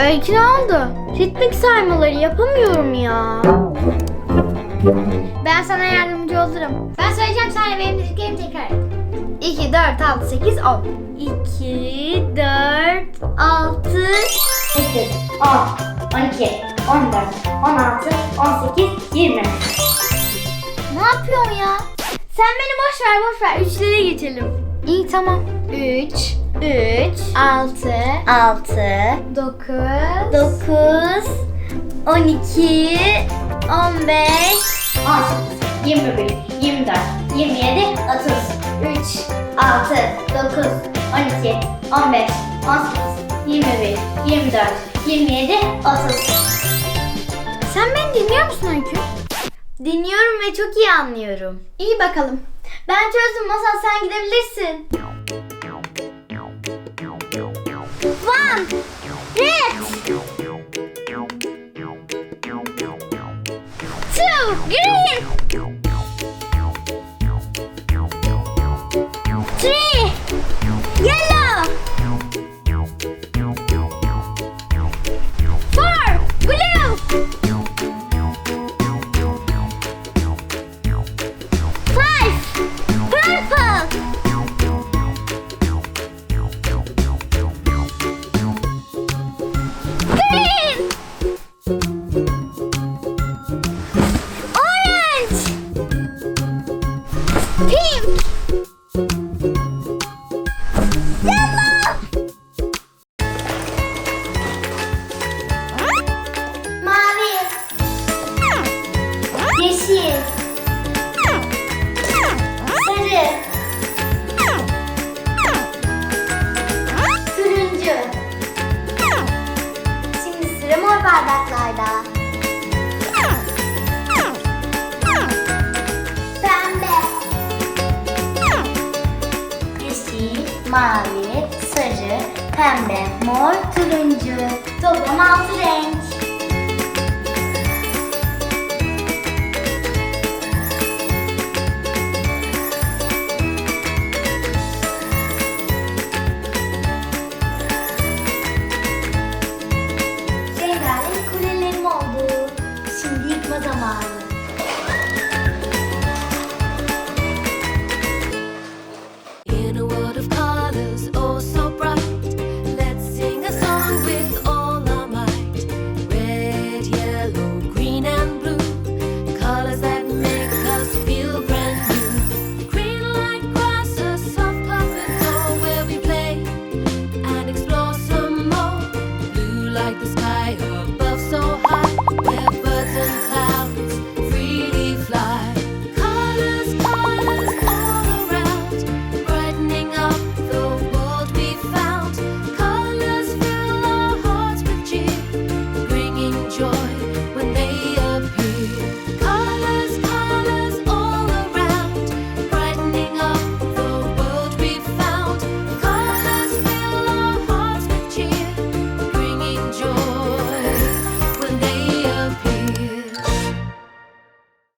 Öykü ne oldu? Ritmik saymaları yapamıyorum ya. Ben sana yardımcı olurum. Ben söyleyeceğim sen benim dediklerimi tekrar et. 2, 4, 6, 8, 10. 2, 4, 6, 8, 10, 12, 14, 16, 18, 20. Ne yapıyorsun ya? Sen beni boş ver boş ver. Üçlere geçelim. İyi tamam. 3 3 6 6, 9 9, 12 15 18, 21, 24, 27, 30, 3, 6, 9, 12, 15, 18, 21, 24, 27, 30. Sen beni dinliyor musun Öykü? Dinliyorum ve çok iyi anlıyorum. İyi bakalım. Ben çözdüm Masal sen gidebilirsin. One, red. Two, green. Three, Yellow. Mavi, yeşil, sarı, turuncu. Şimdi sıra mor bardaklarda. Mavi, sarı, pembe, mor, turuncu. Toplam altı renk. above so high.